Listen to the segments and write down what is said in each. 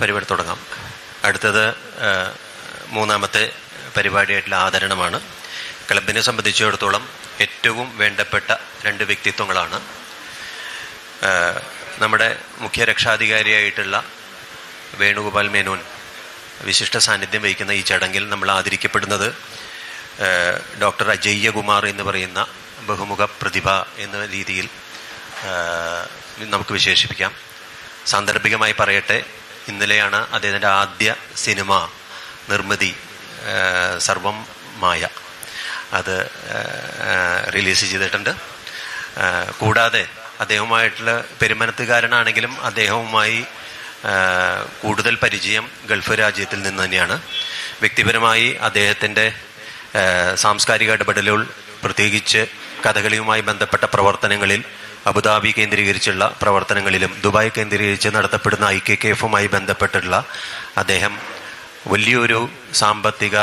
പരിപാടി തുടങ്ങാം. അടുത്തത് മൂന്നാമത്തെ പരിപാടിയായിട്ടുള്ള ആദരണമാണ്. ക്ലബിനെ സംബന്ധിച്ചിടത്തോളം ഏറ്റവും വേണ്ടപ്പെട്ട രണ്ട് വ്യക്തിത്വങ്ങളാണ്. നമ്മുടെ മുഖ്യ രക്ഷാധികാരിയായിട്ടുള്ള വേണുഗോപാൽ മേനോൻ വിശിഷ്ട സാന്നിധ്യം വഹിക്കുന്ന ഈ ചടങ്ങിൽ നമ്മൾ ആദരിക്കപ്പെടുന്നത് ഡോക്ടർ അജയ്യകുമാർ എന്ന് പറയുന്ന ബഹുമുഖ പ്രതിഭ എന്ന രീതിയിൽ നമുക്ക് വിശേഷിപ്പിക്കാം. സാന്ദർഭികമായി പറയട്ടെ ഇന്നലെയാണ് അദ്ദേഹത്തിന്റെ ആദ്യ സിനിമ നിർമ്മിതി സർവം മായ അത് റിലീസ് ചെയ്തിട്ടുണ്ട്. കൂടാതെ അദ്ദേഹവുമായിട്ടുള്ള പെരുമനത്തുകാരനാണെങ്കിലും അദ്ദേഹവുമായി കൂടുതൽ പരിചയം ഗൾഫ് രാജ്യത്തിൽ നിന്ന് തന്നെയാണ്. വ്യക്തിപരമായി അദ്ദേഹത്തിന്റെ സാംസ്കാരിക ഇടപെടലുകൾ പ്രത്യേകിച്ച് കഥകളിയുമായി ബന്ധപ്പെട്ട പ്രവർത്തനങ്ങളിൽ അബുദാബി കേന്ദ്രീകരിച്ചുള്ള പ്രവർത്തനങ്ങളിലും ദുബായ് കേന്ദ്രീകരിച്ച് നടത്തപ്പെടുന്ന ഐ കെ കെ എഫുമായി ബന്ധപ്പെട്ടുള്ള അദ്ദേഹം വലിയൊരു സാമ്പത്തിക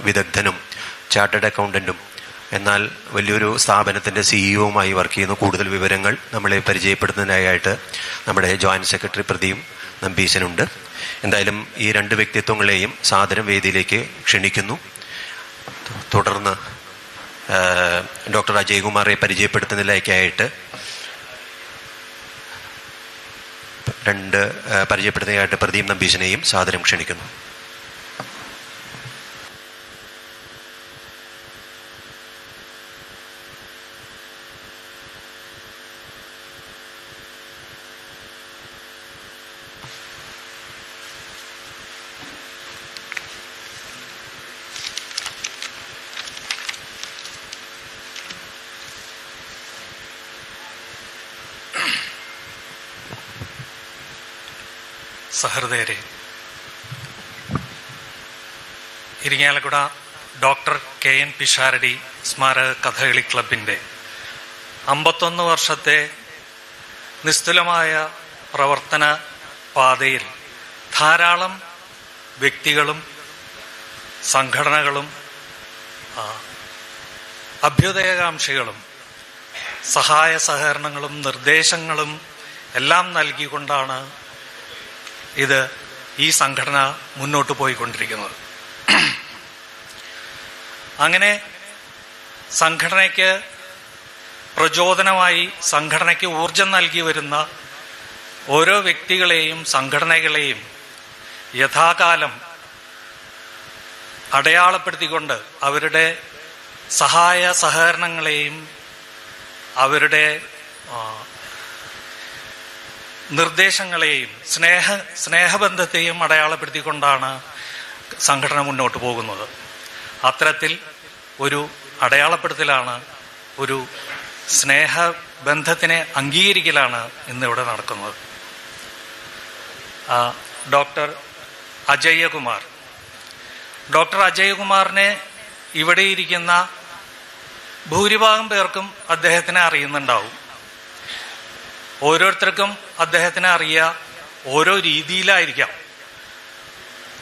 വിദഗ്ധനും ചാർട്ടേഡ് അക്കൗണ്ടന്റും എന്നാൽ വലിയൊരു സ്ഥാപനത്തിന്റെ സിഇഒവുമായി വർക്ക് ചെയ്യുന്നു. കൂടുതൽ വിവരങ്ങൾ നമ്മളെ പരിചയപ്പെടുത്തുന്നതിനായിട്ട് നമ്മുടെ ജോയിന്റ് സെക്രട്ടറി പ്രതിയും നമ്പീശനുണ്ട്. എന്തായാലും ഈ രണ്ട് വ്യക്തിത്വങ്ങളെയും സാദരം വേദിയിലേക്ക് ക്ഷണിക്കുന്നു. തുടർന്ന് ഡോക്ടർ അജയ്കുമാറെ പരിചയപ്പെടുത്തുന്നതിലേക്കായിട്ട് രണ്ട് പരിചയപ്പെടുത്തുന്നതിനായിട്ട് പ്രദീപ് നമ്പീശിനെയും സാദരം ക്ഷണിക്കുന്നു. സഹൃദയരെ. Irinjalakuda doctor K N Pisharody സ്മാരക കഥകളി ക്ലബിന്റെ അമ്പത്തൊന്ന് വർഷത്തെ നിസ്തുലമായ പ്രവർത്തന പാതയിൽ ധാരാളം വ്യക്തികളും സംഘടനകളും അഭ്യുദയകാംക്ഷികളും സഹായ സഹകരണങ്ങളും നിർദ്ദേശങ്ങളും എല്ലാം നൽകിക്കൊണ്ടാണ് ഇത് ഈ സംഘടന മുന്നോട്ട് പോയിക്കൊണ്ടിരിക്കുന്നത്. അങ്ങനെ സംഘടനയ്ക്ക് പ്രചോദനമായി സംഘടനയ്ക്ക് ഊർജം നൽകി വരുന്ന ഓരോ വ്യക്തികളെയും സംഘടനകളെയും യഥാകാലം അടയാളപ്പെടുത്തിക്കൊണ്ട് അവരുടെ സഹായ സഹകരണങ്ങളെയും അവരുടെ നിർദ്ദേശങ്ങളെയും സ്നേഹ സ്നേഹബന്ധത്തെയും അടയാളപ്പെടുത്തിക്കൊണ്ടാണ് സംഘടന മുന്നോട്ട് പോകുന്നത്. അത്തരത്തിൽ ഒരു അടയാളപ്പെടുത്തലാണ് ഒരു സ്നേഹബന്ധത്തിനെ അംഗീകരിക്കലാണ് ഇന്നിവിടെ നടക്കുന്നത്. ഡോക്ടർ അജയ്യകുമാർ. ഡോക്ടർ അജയ്കുമാറിനെ ഇവിടെ ഇരിക്കുന്ന ഭൂരിഭാഗം പേർക്കും അദ്ദേഹത്തിനെ അറിയുന്നുണ്ടാവും. ഓരോരുത്തർക്കും അദ്ദേഹത്തിനെ അറിയുക ഓരോ രീതിയിലായിരിക്കാം.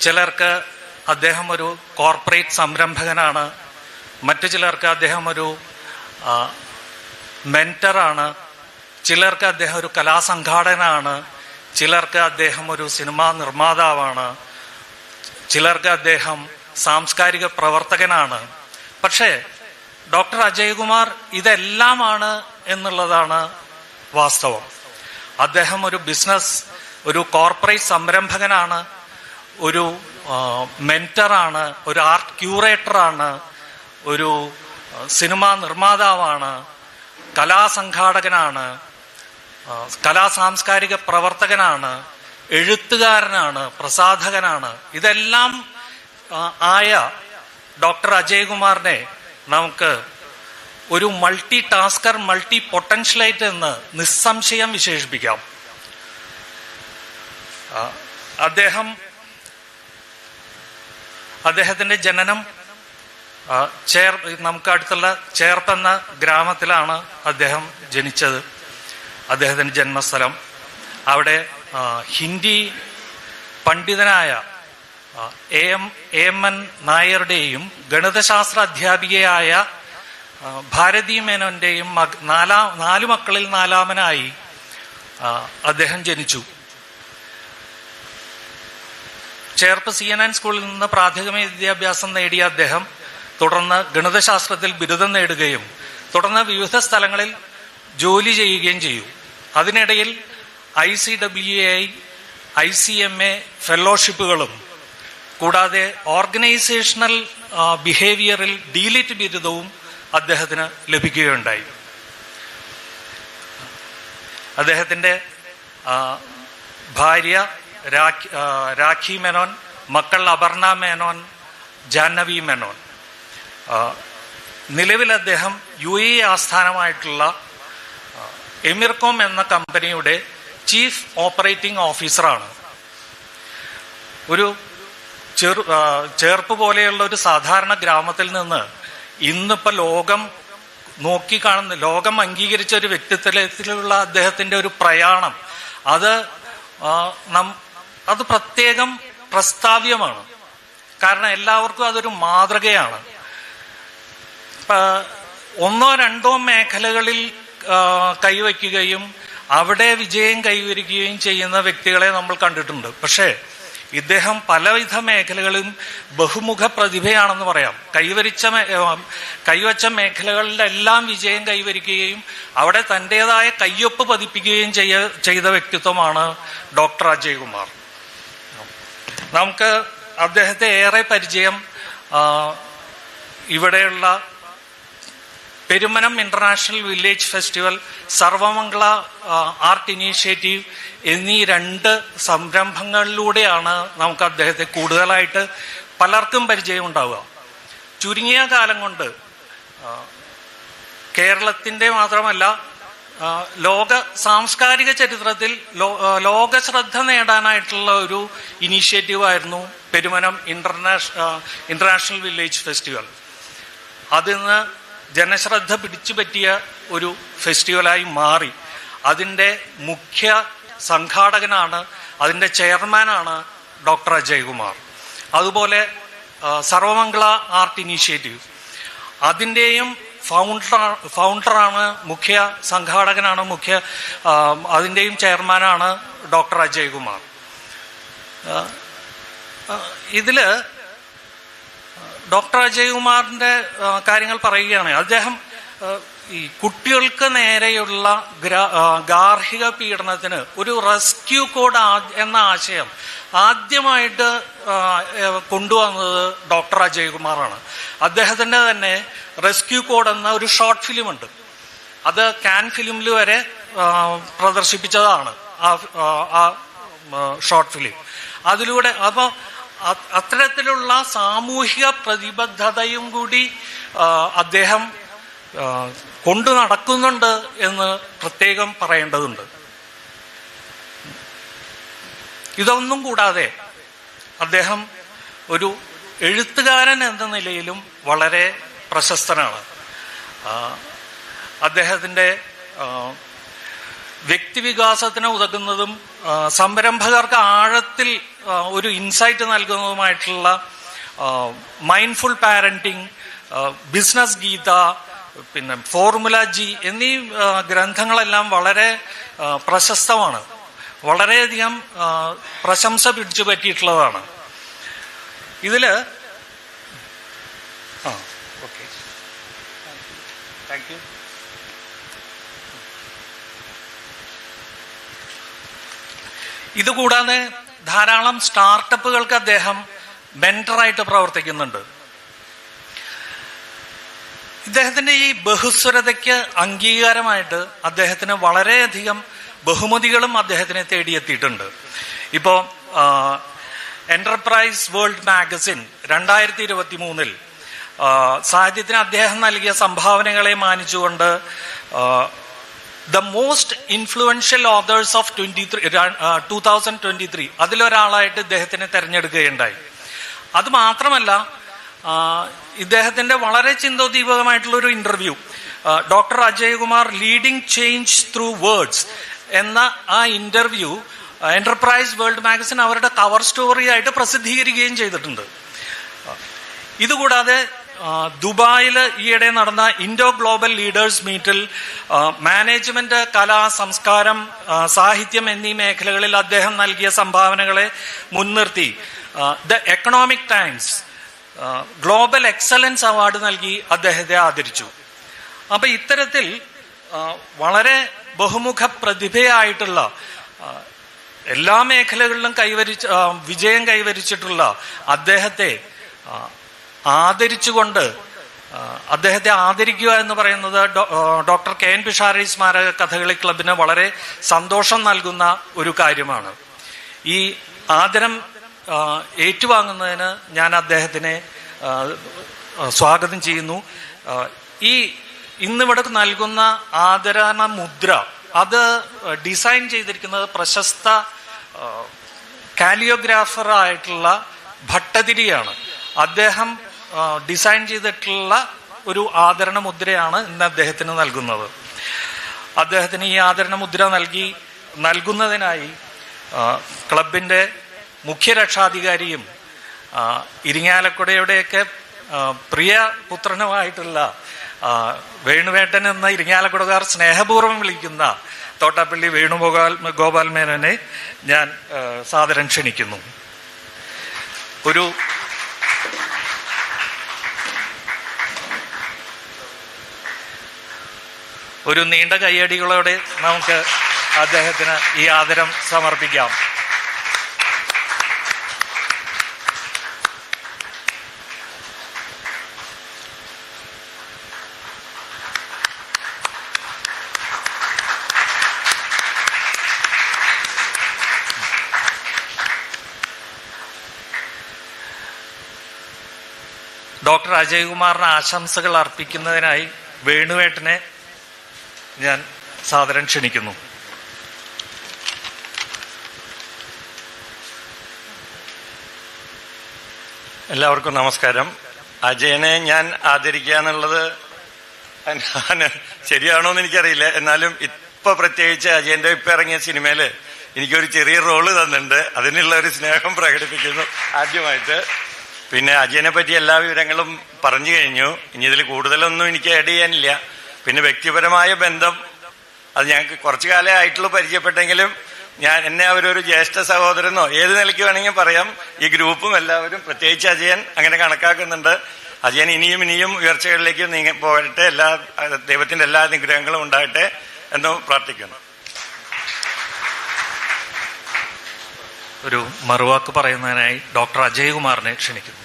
ചിലർക്ക് അദ്ദേഹം ഒരു കോർപ്പറേറ്റ് സംരംഭകനാണ്. മറ്റു ചിലർക്ക് അദ്ദേഹം ഒരു മെന്ററാണ് ചിലർക്ക് അദ്ദേഹം ഒരു കലാസംഘാടകനാണ്. ചിലർക്ക് അദ്ദേഹം ഒരു സിനിമാ നിർമ്മാതാവാണ്. ചിലർക്ക് അദ്ദേഹം സാംസ്കാരിക പ്രവർത്തകനാണ്. പക്ഷേ ഡോക്ടർ അജയ്കുമാർ ഇതെല്ലാമാണ് എന്നുള്ളതാണ് വാസ്തവം. അദ്ദേഹം ഒരു ബിസിനസ് ഒരു കോർപ്പറേറ്റ് സംരംഭകനാണ് ഒരു മെന്ററാണ് ഒരു ആർട്ട് ക്യൂറേറ്ററാണ് ഒരു സിനിമാ നിർമ്മാതാവാണ് കലാസംഘാടകനാണ് കലാസാംസ്കാരിക പ്രവർത്തകനാണ് എഴുത്തുകാരനാണ് പ്രസാധകനാണ്. ഇതെല്ലാം ആയ ഡോക്ടർ അജയ്കുമാറിനെ നമുക്ക് ഒരു മൾട്ടി ടാസ്കർ മൾട്ടി പൊട്ടൻഷ്യലൈറ്റ് എന്ന് നിസ്സംശയം വിശേഷിപ്പിക്കാം. അദ്ദേഹം അദ്ദേഹത്തിന്റെ ജനനം ചേർ നമുക്ക് അടുത്തുള്ള ചേർത്തെന്ന ഗ്രാമത്തിലാണ് അദ്ദേഹം ജനിച്ചത്. അദ്ദേഹത്തിന്റെ ജന്മസ്ഥലം. അവിടെ ഹിന്ദി പണ്ഡിതനായ എ എം എ എൻ നായരുടെയും ഗണിതശാസ്ത്ര അധ്യാപികയായ ഭാരതി മേനോന്റെയും നാലാം നാലു മക്കളിൽ നാലാമനായി അദ്ദേഹം ജനിച്ചു. ചേർപ്പ് സി എൻ എൻ സ്കൂളിൽ നിന്ന് പ്രാഥമിക വിദ്യാഭ്യാസം നേടിയ അദ്ദേഹം തുടർന്ന് ഗണിതശാസ്ത്രത്തിൽ ബിരുദം നേടുകയും തുടർന്ന് വിവിധ സ്ഥലങ്ങളിൽ ജോലി ചെയ്യുകയും ചെയ്യും അതിനിടയിൽ I C W I I C M A ഫെലോഷിപ്പുകളും കൂടാതെ ഓർഗനൈസേഷണൽ ബിഹേവിയറിൽ ഡീലിറ്റ് ബിരുദവും അദ്ദേഹത്തിന് ലഭിക്കുകയുണ്ടായി. അദ്ദേഹത്തിന്റെ ഭാര്യ രാഖി മേനോൻ മക്കൾ അപർണ മേനോൻ ജാഹ്നവി മേനോൻ. നിലവിൽ അദ്ദേഹം യു എ ആസ്ഥാനമായിട്ടുള്ള എമിർകോം എന്ന കമ്പനിയുടെ ചീഫ് ഓപ്പറേറ്റിംഗ് ഓഫീസറാണ്. ഒരു ചെറു ചേർപ്പ് പോലെയുള്ള ഒരു സാധാരണ ഗ്രാമത്തിൽ നിന്ന് ഇന്നിപ്പോ ലോകം നോക്കിക്കാണുന്ന ലോകം അംഗീകരിച്ച ഒരു വ്യക്തിത്വത്തിലുള്ള അദ്ദേഹത്തിന്റെ ഒരു പ്രയാണം. അത് നം- അത് പ്രത്യേകം പ്രസ്താവ്യമാണ്. കാരണം എല്ലാവർക്കും അതൊരു മാതൃകയാണ്. ഒന്നോ രണ്ടോ മേഖലകളിൽ കൈവയ്ക്കുകയും അവിടെ വിജയം കൈവരിക്കുകയും ചെയ്യുന്ന വ്യക്തികളെ നമ്മൾ കണ്ടിട്ടുണ്ട്. പക്ഷേ ഇദ്ദേഹം പലവിധ മേഖലകളും ബഹുമുഖ പ്രതിഭയാണെന്ന് പറയാം. കൈവരിച്ച കൈവച്ച മേഖലകളിലെല്ലാം വിജയം കൈവരിക്കുകയും അവിടെ തന്റെതായ കയ്യൊപ്പ് പതിപ്പിക്കുകയും ചെയ്യ ചെയ്ത വ്യക്തിത്വമാണ് ഡോക്ടർ അജയ് കുമാർ നമുക്ക് അദ്ദേഹത്തെ ഏറെ പരിചയം ഇവിടെയുള്ള Perumanam international village festival Sarvamangala art initiative എന്നീ രണ്ട് സംരംഭങ്ങളിലൂടെയാണ് നമുക്ക് അദ്ദേഹത്തെ കൂടുതലായിട്ട് പലർക്കും പരിചയം ഉണ്ടാവുക. ചുരുങ്ങിയ കാലം കൊണ്ട് കേരളത്തിന്റെ മാത്രമല്ല ലോക സാംസ്കാരിക ചരിത്രത്തിൽ ലോക ശ്രദ്ധ നേടാനായിട്ടുള്ള ഒരു ഇനീഷ്യേറ്റീവ് ആയിരുന്നു Perumanam international international village festival അതിന്ന് ജനശ്രദ്ധ പിടിച്ചു പറ്റിയ ഒരു ഫെസ്റ്റിവലായി മാറി. അതിന്റെ മുഖ്യ സംഘാടകനാണ് അതിന്റെ ചെയർമാനാണ് ഡോക്ടർ അജയ്കുമാർ. അതുപോലെ സർവമംഗള ആർട്ട് ഇനീഷ്യേറ്റീവ്. അതിന്റെയും ഫൗണ്ടർ ഫൗണ്ടറാണ് മുഖ്യ സംഘാടകനാണ് മുഖ്യ അതിന്റെയും ചെയർമാനാണ് ഡോക്ടർ അജയ്കുമാർ. ഇതിൽ ഡോക്ടർ അജയ്കുമാറിന്റെ കാര്യങ്ങൾ പറയുകയാണ് അദ്ദേഹം ഈ കുട്ടികൾക്ക് നേരെയുള്ള ഗാർഹിക പീഡനത്തിന് ഒരു റെസ്ക്യൂ കോഡ് എന്ന ആശയം ആദ്യമായിട്ട് കൊണ്ടുവന്നത് ഡോക്ടർ അജയ്കുമാറാണ്. അദ്ദേഹത്തിന്റെ തന്നെ റെസ്ക്യൂ കോഡ് എന്ന ഒരു ഷോർട്ട് ഫിലിം ഉണ്ട് അത് കാൻ ഫിലിമിൽ വരെ പ്രദർശിപ്പിച്ചതാണ് ആ ഷോർട്ട് ഫിലിം. അതിലൂടെ അപ്പൊ അ- അത്തരത്തിലുള്ള സാമൂഹിക പ്രതിബദ്ധതയും കൂടി അദ്ദേഹം കൊണ്ടു നടക്കുന്നുണ്ട് എന്ന് പ്രത്യേകം പറയേണ്ടതുണ്ട്. ഇതൊന്നും കൂടാതെ അദ്ദേഹം ഒരു എഴുത്തുകാരൻ എന്ന നിലയിലും വളരെ പ്രശസ്തനാണ്. അദ്ദേഹത്തിന്റെ വ്യക്തിവികാസത്തിന് ഉതകുന്നതും സംരംഭകർക്ക് ആഴത്തിൽ ഒരു ഇൻസൈറ്റ് നൽകുന്നതുമായിട്ടുള്ള മൈൻഡ്ഫുൾ പാരന്റിങ് ബിസിനസ് ഗീത പിന്നെ ഫോർമുല ജി എന്നീ ഗ്രന്ഥങ്ങളെല്ലാം വളരെ പ്രശസ്തമാണ്. വളരെയധികം പ്രശംസ പിടിച്ചു പറ്റിയിട്ടുള്ളതാണ്. ഇതിൽ ആ ഓക്കെ താങ്ക് യു ഇതുകൂടാതെ ധാരാളം സ്റ്റാർട്ടപ്പുകൾക്ക് അദ്ദേഹം ബെന്ററായിട്ട് പ്രവർത്തിക്കുന്നുണ്ട്. ഇദ്ദേഹത്തിന്റെ ഈ ബഹുസ്വരതയ്ക്ക് അംഗീകാരമായിട്ട് അദ്ദേഹത്തിന് വളരെയധികം ബഹുമതികളും അദ്ദേഹത്തിനെ തേടിയെത്തിയിട്ടുണ്ട്. ഇപ്പോ എന്റർപ്രൈസ് വേൾഡ് മാഗസിൻ രണ്ടായിരത്തി ഇരുപത്തി മൂന്നിൽ സാഹിത്യത്തിന് അദ്ദേഹം നൽകിയ സംഭാവനകളെ മാനിച്ചുകൊണ്ട് the most influential authors of twenty three two thousand twenty three അതിലൊരാളായിട്ട് ഇദ്ദേഹത്തിനെ തെരഞ്ഞെടുക്കുകയുണ്ടായി. അത് മാത്രമല്ല ഇദ്ദേഹത്തിന്റെ വളരെ ചിന്തോദ്ദീപകമായിട്ടുള്ള ഒരു interview doctor Ajay Kumar leading change through words എന്ന ആ ഇന്റർവ്യൂ എന്റർപ്രൈസ് വേൾഡ് മാഗസിൻ അവരുടെ കവർ സ്റ്റോറി ആയിട്ട് പ്രസിദ്ധീകരിക്കുകയും ചെയ്തിട്ടുണ്ട്. ഇതുകൂടാതെ ദുബായിൽ ഈയിടെ നടന്ന ഇൻഡോ ഗ്ലോബൽ ലീഡേഴ്സ് മീറ്റിൽ മാനേജ്മെന്റ് കല സംസ്കാരം സാഹിത്യം എന്നീ മേഖലകളിൽ അദ്ദേഹം നൽകിയ സംഭാവനകളെ മുൻനിർത്തി. The economic times global excellence award നൽകി അദ്ദേഹത്തെ ആദരിച്ചു. അപ്പൊ ഇത്തരത്തിൽ വളരെ ബഹുമുഖ പ്രതിഭയായിട്ടുള്ള എല്ലാ മേഖലകളിലും കൈവരിച്ച വിജയം കൈവരിച്ചിട്ടുള്ള അദ്ദേഹത്തെ ആദരിച്ചുകൊണ്ട് അദ്ദേഹത്തെ ആദരിക്കുക എന്ന് പറയുന്നത് ഡോക്ടർ കെ എൻ പിഷാരി സ്മാരക കഥകളി ക്ലബിന് വളരെ സന്തോഷം നൽകുന്ന ഒരു കാര്യമാണ്. ഈ ആദരം ഏറ്റുവാങ്ങുന്നതിന് ഞാൻ അദ്ദേഹത്തിനെ സ്വാഗതം ചെയ്യുന്നു. ഈ ഇന്നിവിടെ നൽകുന്ന ആദരണ മുദ്ര അത് ഡിസൈൻ ചെയ്തിരിക്കുന്നത് പ്രശസ്ത കാലിയോഗ്രാഫറായിട്ടുള്ള ഭട്ടതിരിയാണ്. അദ്ദേഹം ഡിസൈൻ ചെയ്തിട്ടുള്ള ഒരു ആദരണ മുദ്രയാണ് ഇന്ന് അദ്ദേഹത്തിന് നൽകുന്നത്. അദ്ദേഹത്തിന് ഈ ആദരണ മുദ്ര നൽകി നൽകുന്നതിനായി ക്ലബിന്റെ മുഖ്യ രക്ഷാധികാരിയും ഇരിങ്ങാലക്കുടയുടെയൊക്കെ പ്രിയ പുത്രനുമായിട്ടുള്ള വേണുവേട്ടൻ എന്ന ഇരിങ്ങാലക്കുടകാർ സ്നേഹപൂർവം വിളിക്കുന്ന തോട്ടാപ്പള്ളി വേണുഗോപാൽ ഗോപാൽ മേനോനെ ഞാൻ സാദരം ക്ഷണിക്കുന്നു. ഒരു ഒരു നീണ്ട കയ്യടികളോടെ നമുക്ക് അദ്ദേഹത്തിന് ഈ ആദരം സമർപ്പിക്കാം. ഡോക്ടർ അജയ്കുമാറിന് ആശംസകൾ അർപ്പിക്കുന്നതിനായി വേണുവേട്ടനെ ഞാൻ സാദരം ക്ഷണിക്കുന്നു. എല്ലാവർക്കും നമസ്കാരം. അജയനെ ഞാൻ ആദരിക്കുക എന്നുള്ളത് ശരിയാണോ എന്ന് എനിക്കറിയില്ല. എന്നാലും ഇപ്പൊ പ്രത്യേകിച്ച് അജയന്റെ ഇപ്പൊ ഇറങ്ങിയ സിനിമയിൽ എനിക്കൊരു ചെറിയ റോൾ തന്നിട്ടുണ്ട്. അതിനുള്ള ഒരു സ്നേഹം പ്രകടിപ്പിക്കുന്നു ആദ്യമായിട്ട്. പിന്നെ അജയനെ പറ്റി എല്ലാ വിവരങ്ങളും പറഞ്ഞു കഴിഞ്ഞു. ഇനി ഇതിൽ കൂടുതലൊന്നും എനിക്ക് ആഡ് ചെയ്യാനില്ല. പിന്നെ വ്യക്തിപരമായ ബന്ധം അത് ഞങ്ങൾക്ക് കുറച്ചു കാലേ ആയിട്ടുള്ള പരിചയപ്പെട്ടെങ്കിലും ഞാൻ എന്നെ അവരൊരു ജ്യേഷ്ഠ സഹോദരനോ ഏത് നിലയ്ക്ക് വേണമെങ്കിൽ പറയാം ഈ ഗ്രൂപ്പും എല്ലാവരും പ്രത്യേകിച്ച് അജയൻ അങ്ങനെ കണക്കാക്കുന്നുണ്ട്. അജയൻ ഇനിയും ഇനിയും ഉയർച്ചകളിലേക്ക് നീങ്ങി പോകട്ടെ എല്ലാ ദൈവത്തിന്റെ എല്ലാ നിഗ്രഹങ്ങളും ഉണ്ടാകട്ടെ എന്ന് പ്രാർത്ഥിക്കുന്നു. ഒരു മറുവാക്ക് പറയുന്നതിനായി ഡോക്ടർ അജയ്കുമാറിനെ ക്ഷണിക്കുന്നു.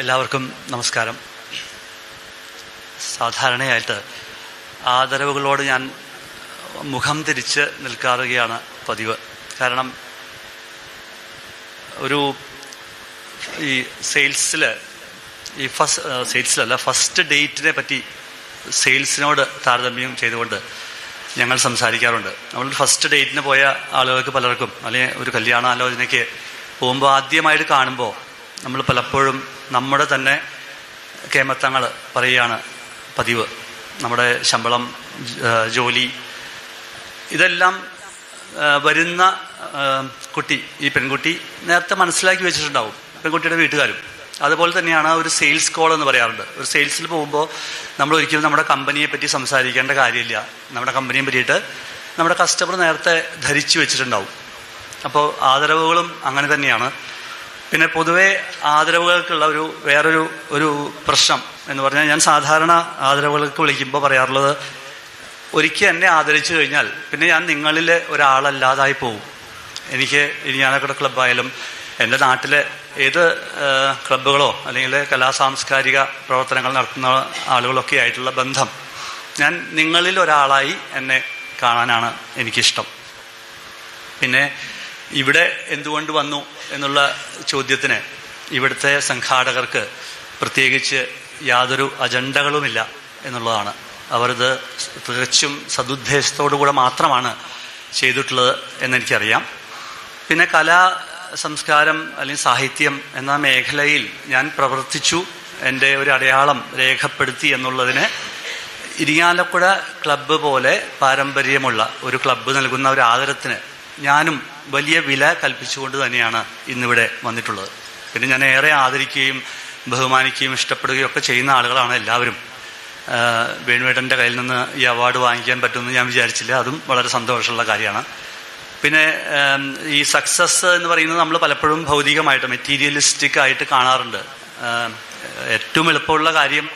എല്ലാവർക്കും നമസ്കാരം. സാധാരണയായിട്ട് ആദരവുകളോട് ഞാൻ മുഖം തിരിച്ച് നിൽക്കാറുകയാണ് പതിവ്. കാരണം ഒരു ഈ സെയിൽസിൽ ഈ ഫസ്റ്റ് സെയിൽസിലല്ല ഫസ്റ്റ് ഡേറ്റിനെ പറ്റി സെയിൽസിനോട് താരതമ്യം ചെയ്തുകൊണ്ട് ഞങ്ങൾ സംസാരിക്കാറുണ്ട്. നമ്മൾ ഫസ്റ്റ് ഡേറ്റിന് പോയ ആളുകൾക്ക് പലർക്കും അല്ലെങ്കിൽ ഒരു കല്യാണാലോചനയ്ക്ക് പോകുമ്പോൾ ആദ്യമായിട്ട് കാണുമ്പോൾ നമ്മൾ പലപ്പോഴും നമ്മുടെ തന്നെ കേമത്തങ്ങൾ പറയുകയാണ് പതിവ്. നമ്മുടെ ശമ്പളം ജോലി ഇതെല്ലാം വരുന്ന കുട്ടി ഈ പെൺകുട്ടി നേരത്തെ മനസ്സിലാക്കി വെച്ചിട്ടുണ്ടാവും പെൺകുട്ടിയുടെ വീട്ടുകാരും. അതുപോലെ തന്നെയാണ് ഒരു സെയിൽസ് കോൾ എന്ന് പറയാറുണ്ട്. ഒരു സെയിൽസിൽ പോകുമ്പോൾ നമ്മൾ ഒരിക്കലും നമ്മുടെ കമ്പനിയെ പറ്റി സംസാരിക്കേണ്ട കാര്യമില്ല. നമ്മുടെ കമ്പനിയെ പറ്റിയിട്ട് നമ്മുടെ കസ്റ്റമർ നേരത്തെ ധരിച്ചു വെച്ചിട്ടുണ്ടാവും. അപ്പോൾ ആദരവുകളും അങ്ങനെ തന്നെയാണ്. പിന്നെ പൊതുവെ ആദരവുകൾക്കുള്ള ഒരു വേറൊരു ഒരു പ്രശ്നം എന്ന് പറഞ്ഞാൽ ഞാൻ സാധാരണ ആദരവുകൾക്ക് വിളിക്കുമ്പോൾ പറയാറുള്ളത് ഒരിക്കൽ എന്നെ ആദരിച്ചു കഴിഞ്ഞാൽ പിന്നെ ഞാൻ നിങ്ങളിലെ ഒരാളല്ലാതായി പോകും എനിക്ക് ഇനി ഇരിയാനക്കട ക്ലബ്ബായാലും എന്റെ നാട്ടിലെ ഏത് ക്ലബ്ബുകളോ അല്ലെങ്കിൽ കലാ സാംസ്കാരിക പ്രവർത്തനങ്ങൾ നടത്തുന്ന ആളുകളൊക്കെ ആയിട്ടുള്ള ബന്ധം ഞാൻ നിങ്ങളിൽ ഒരാളായി എന്നെ കാണാനാണ് എനിക്കിഷ്ടം. പിന്നെ ഇവിടെ എന്തുകൊണ്ട് വന്നു എന്നുള്ള ചോദ്യത്തിന് ഇവിടുത്തെ സംഘാടകർക്ക് പ്രത്യേകിച്ച് യാതൊരു അജണ്ടകളുമില്ല എന്നുള്ളതാണ്. അവരത് തികച്ചും സതുദ്ദേശത്തോടുകൂടെ മാത്രമാണ് ചെയ്തിട്ടുള്ളത് എന്നെനിക്കറിയാം. പിന്നെ കലാ സംസ്കാരം അല്ലെങ്കിൽ സാഹിത്യം എന്ന മേഖലയിൽ ഞാൻ പ്രവർത്തിച്ചു. എന്റെ ഒരു അടയാളം രേഖപ്പെടുത്തി എന്നുള്ളതിന് ഇരിങ്ങാലക്കുട ക്ലബ്ബ് പോലെ പാരമ്പര്യമുള്ള ഒരു ക്ലബ്ബ് നൽകുന്ന ഒരു ആദരത്തിന് ഞാനും വലിയ വില കൽപ്പിച്ചുകൊണ്ട് തന്നെയാണ് ഇന്നിവിടെ വന്നിട്ടുള്ളത്. പിന്നെ ഞാൻ ഏറെ ആദരിക്കുകയും ബഹുമാനിക്കുകയും ഇഷ്ടപ്പെടുകയും ഒക്കെ ചെയ്യുന്ന ആളുകളാണ് എല്ലാവരും. വേണുവേട്ടന്റെ കയ്യിൽ നിന്ന് ഈ അവാർഡ് വാങ്ങിക്കാൻ പറ്റുമെന്ന് ഞാൻ വിചാരിച്ചില്ല. അതും വളരെ സന്തോഷമുള്ള കാര്യമാണ്. പിന്നെ ഈ സക്സസ് എന്ന് പറയുന്നത് നമ്മൾ പലപ്പോഴും ഭൗതികമായിട്ട് മെറ്റീരിയലിസ്റ്റിക് ആയിട്ട് കാണാറുണ്ട്. ഏറ്റവും എളുപ്പമുള്ള കാര്യം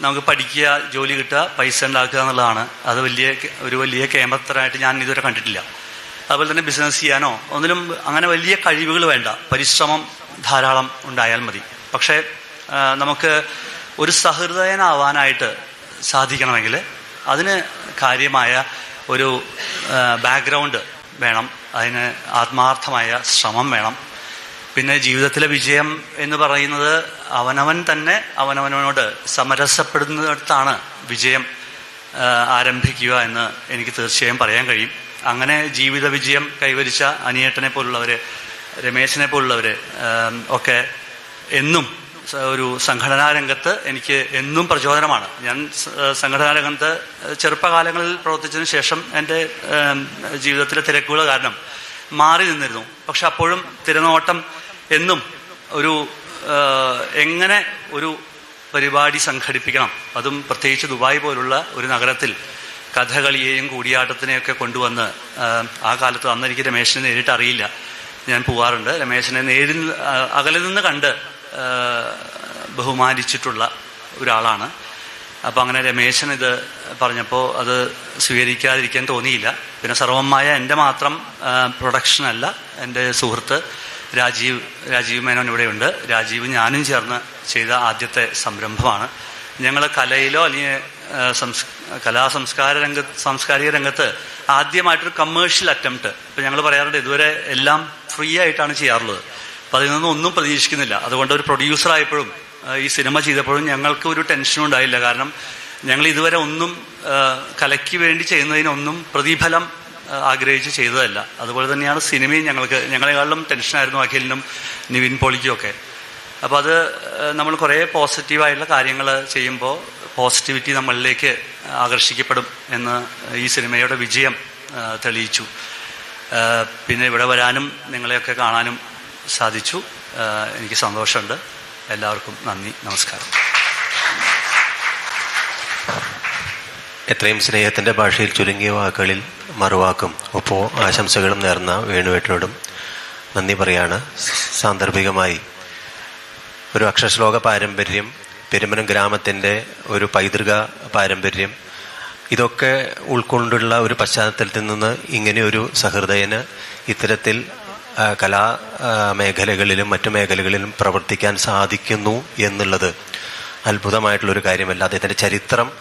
നമുക്ക് പഠിക്കുക ജോലി കിട്ടുക പൈസ ഉണ്ടാക്കുക എന്നുള്ളതാണ്. അത് വലിയ ഒരു വലിയ കേമത്തരായിട്ട് ഞാൻ ഇതുവരെ കണ്ടിട്ടില്ല. അതുപോലെ തന്നെ ബിസിനസ് ചെയ്യാനോ ഒന്നിലും അങ്ങനെ വലിയ കഴിവുകൾ വേണ്ട. പരിശ്രമം ധാരാളം ഉണ്ടായാൽ മതി. പക്ഷേ നമുക്ക് ഒരു സഹൃദയനാവാനായിട്ട് സാധിക്കണമെങ്കിൽ അതിന് കാര്യമായ ഒരു ബാക്ക്ഗ്രൗണ്ട് വേണം. അതിന് ആത്മാർത്ഥമായ ശ്രമം വേണം. പിന്നെ ജീവിതത്തിലെ വിജയം എന്ന് പറയുന്നത് അവനവൻ തന്നെ അവനവനോട് സമരസപ്പെടുന്നിടത്താണ് വിജയം ആരംഭിക്കുക എന്ന് എനിക്ക് തീർച്ചയായും പറയാൻ കഴിയും. അങ്ങനെ ജീവിത വിജയം കൈവരിച്ച അനിയേട്ടനെ പോലുള്ളവർ രമേശിനെ പോലുള്ളവർ ഒക്കെ എന്നും ഒരു സംഘടനാ രംഗത്ത് എനിക്ക് എന്നും പ്രചോദനമാണ്. ഞാൻ സംഘടനാ രംഗത്ത് ചെറുപ്പകാലങ്ങളിൽ പ്രവർത്തിച്ചതിന് ശേഷം എന്റെ ജീവിതത്തിലെ തിരക്കുകൾ കാരണം മാറി നിന്നിരുന്നു. പക്ഷെ അപ്പോഴും തിരനോട്ടം എന്നും ഒരു എങ്ങനെ ഒരു പരിപാടി സംഘടിപ്പിക്കണം അതും പ്രത്യേകിച്ച് ദുബായ് പോലുള്ള ഒരു നഗരത്തിൽ കഥകളിയെയും കൂടിയാട്ടത്തിനെയൊക്കെ കൊണ്ടുവന്ന് ആ, കാലത്ത് അന്ന് എനിക്ക് രമേശിനെ നേരിട്ട് അറിയില്ല. ഞാൻ പോവാറുണ്ട്. രമേശിനെ നേരി അകലെ നിന്ന് കണ്ട് ബഹുമാനിച്ചിട്ടുള്ള ഒരാളാണ്. അപ്പോൾ അങ്ങനെ രമേശൻ ഇത് പറഞ്ഞപ്പോൾ അത് സ്വീകരിക്കാതിരിക്കാൻ തോന്നിയില്ല. പിന്നെ സർവമായ എന്റെ മാത്രം പ്രൊഡക്ഷൻ അല്ല. എന്റെ സുഹൃത്ത് രാജീവ് രാജീവ് മേനോൻ ഇവിടെയുണ്ട്. രാജീവ് ഞാനും ചേർന്ന് ചെയ്ത ആദ്യത്തെ സംരംഭമാണ്. ഞങ്ങൾ കലയിലോ അല്ലെങ്കിൽ സംസ് കലാ സംസ്കാര രംഗ സാംസ്കാരിക രംഗത്ത് ആദ്യമായിട്ടൊരു കമേഴ്ഷ്യൽ അറ്റംപ്റ്റ് ഇപ്പം ഞങ്ങൾ പറയാറുണ്ട് ഇതുവരെ എല്ലാം ഫ്രീ ആയിട്ടാണ് ചെയ്യാറുള്ളത്. അപ്പം അതിൽ നിന്നും ഒന്നും പ്രതീക്ഷിക്കുന്നില്ല. അതുകൊണ്ട് ഒരു പ്രൊഡ്യൂസർ ആയപ്പോഴും ഈ സിനിമ ചെയ്തപ്പോഴും ഞങ്ങൾക്ക് ഒരു ടെൻഷനും ഉണ്ടായില്ല. കാരണം ഞങ്ങൾ ഇതുവരെ ഒന്നും കലയ്ക്ക് വേണ്ടി ചെയ്യുന്നതിനൊന്നും പ്രതിഫലം ആഗ്രഹിച്ച് ചെയ്തതല്ല. അതുപോലെ തന്നെയാണ് സിനിമയും ഞങ്ങൾക്ക് ഞങ്ങളെക്കാളും ടെൻഷനായിരുന്നു അഖിലിനും നിവിൻ പോളിക്കും ഒക്കെ. അപ്പോൾ അത് നമ്മൾ കുറേ പോസിറ്റീവായിട്ടുള്ള കാര്യങ്ങൾ ചെയ്യുമ്പോൾ പോസിറ്റിവിറ്റി നമ്മളിലേക്ക് ആകർഷിക്കപ്പെടും എന്ന് ഈ സിനിമയുടെ വിജയം തെളിയിച്ചു. പിന്നെ ഇവിടെ വരാനും നിങ്ങളെയൊക്കെ കാണാനും സാധിച്ചു. എനിക്ക് സന്തോഷമുണ്ട്. എല്ലാവർക്കും നന്ദി. നമസ്കാരം. എത്രയും സ്നേഹത്തിന്റെ ഭാഷയിൽ ചുരുങ്ങിയ വാക്കുകളിൽ മറുവാക്കും ഒപ്പോൾ ആശംസകളും നേർന്ന വേണുവേട്ടനോടും നന്ദി പറയാണ്. സാന്ദർഭികമായി ഒരു അക്ഷരശ്ലോക പാരമ്പര്യം പെരുമനം ഗ്രാമത്തിന്റെ ഒരു പൈതൃക പാരമ്പര്യം. ഇതൊക്കെ ഉൾക്കൊണ്ടുള്ള ഒരു പശ്ചാത്തലത്തിൽ നിന്ന് ഇങ്ങനെ ഒരു സഹൃദയന് ഇത്തരത്തിൽ കലാ മേഖലകളിലും മറ്റു മേഖലകളിലും പ്രവർത്തിക്കാൻ സാധിക്കുന്നു എന്നുള്ളത് അത്ഭുതമായിട്ടുള്ളൊരു കാര്യമല്ല. അദ്ദേഹത്തിന്റെ ചരിത്രം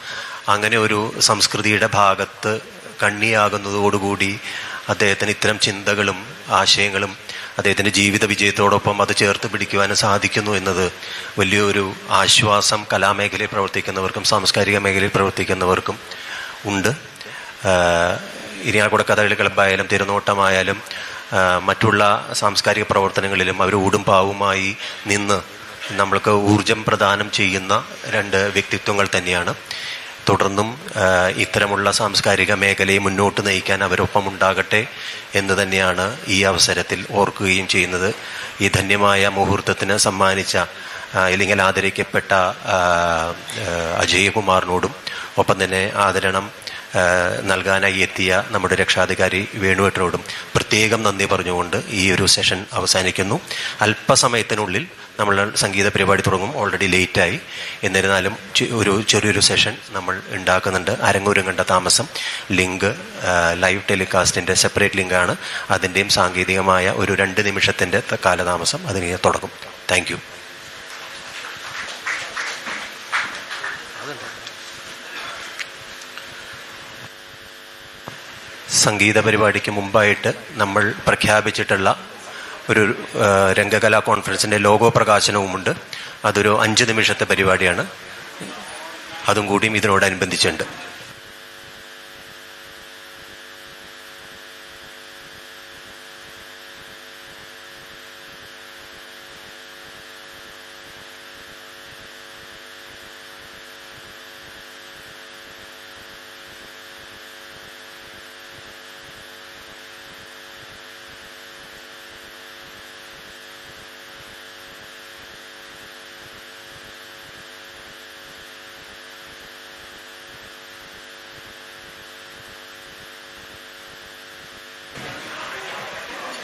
അങ്ങനെ ഒരു സംസ്കൃതിയുടെ ഭാഗത്ത് കണ്ണിയാകുന്നതോടുകൂടി അദ്ദേഹത്തിന് ഇത്തരം ചിന്തകളും ആശയങ്ങളും അദ്ദേഹത്തിന്റെ ജീവിത വിജയത്തോടൊപ്പം അത് ചേർത്ത് പിടിക്കുവാനും സാധിക്കുന്നു എന്നത് വലിയൊരു ആശ്വാസം കലാമേഖലയിൽ പ്രവർത്തിക്കുന്നവർക്കും സാംസ്കാരിക മേഖലയിൽ പ്രവർത്തിക്കുന്നവർക്കും ഉണ്ട്. ഇരിയാക്കൂടെ കഥകളി ക്ലബ്ബായാലും തിരുനോട്ടമായാലും മറ്റുള്ള സാംസ്കാരിക പ്രവർത്തനങ്ങളിലും അവർ ഊടും പാവുമായി നിന്ന് നമ്മൾക്ക് ഊർജം പ്രദാനം ചെയ്യുന്ന രണ്ട് വ്യക്തിത്വങ്ങൾ തന്നെയാണ്. തുടർന്നും ഇത്തരമുള്ള സാംസ്കാരിക മേഖലയെ മുന്നോട്ട് നയിക്കാൻ അവരൊപ്പം ഉണ്ടാകട്ടെ എന്ന് തന്നെയാണ് ഈ അവസരത്തിൽ ഓർക്കുകയും ചെയ്യുന്നത്. ഈ ധന്യമായ മുഹൂർത്തത്തിന് സമ്മാനിച്ച ഇല്ലെങ്കിൽ ആദരിക്കപ്പെട്ട അജയകുമാറിനോടും ഒപ്പം തന്നെ ആദരണം നൽകാനായി എത്തിയ നമ്മുടെ രക്ഷാധികാരി വേണുവേട്ടനോടും പ്രത്യേകം നന്ദി പറഞ്ഞുകൊണ്ട് ഈ ഒരു സെഷൻ അവസാനിക്കുന്നു. അല്പസമയത്തിനുള്ളിൽ നമ്മൾ സംഗീത പരിപാടി തുടങ്ങും. ഓൾറെഡി ലേറ്റ് ആയി. എന്നിരുന്നാലും ഒരു ചെറിയൊരു സെഷൻ നമ്മൾ ഉണ്ടാക്കുന്നുണ്ട്. അരങ്ങൂരം കണ്ട താമസം. ലിങ്ക് ലൈവ് ടെലികാസ്റ്റിന്റെ സെപ്പറേറ്റ് ലിങ്കാണ് അതിന്റെയും സാങ്കേതികമായ ഒരു രണ്ട് നിമിഷത്തിന്റെ കാലതാമസം അതിന് തുടങ്ങും. താങ്ക് സംഗീത പരിപാടിക്ക് മുമ്പായിട്ട് നമ്മൾ പ്രഖ്യാപിച്ചിട്ടുള്ള ഒരു രംഗകലാ കോൺഫറൻസിന്റെ ലോഗോ പ്രകാശനവുമുണ്ട്. അതൊരു അഞ്ച് നിമിഷത്തെ പരിപാടിയാണ്. അതും കൂടിയും ഇതിനോടനുബന്ധിച്ചുണ്ട്.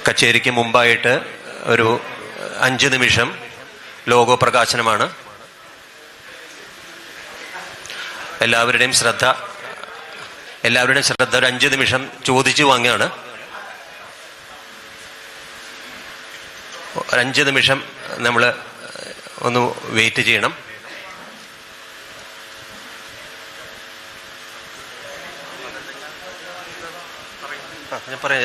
കച്ചേരിക്ക് മുമ്പായിട്ട് ഒരു അഞ്ച് നിമിഷം ലോഗോ പ്രകാശനമാണ് എല്ലാവരുടെയും ശ്രദ്ധ എല്ലാവരുടെയും ശ്രദ്ധ ഒരു അഞ്ച് നിമിഷം ചോദിച്ചു വാങ്ങുകയാണ് അഞ്ച് നിമിഷം നമ്മൾ ഒന്ന് വെയിറ്റ് ചെയ്യണം. ഞാൻ പറയാം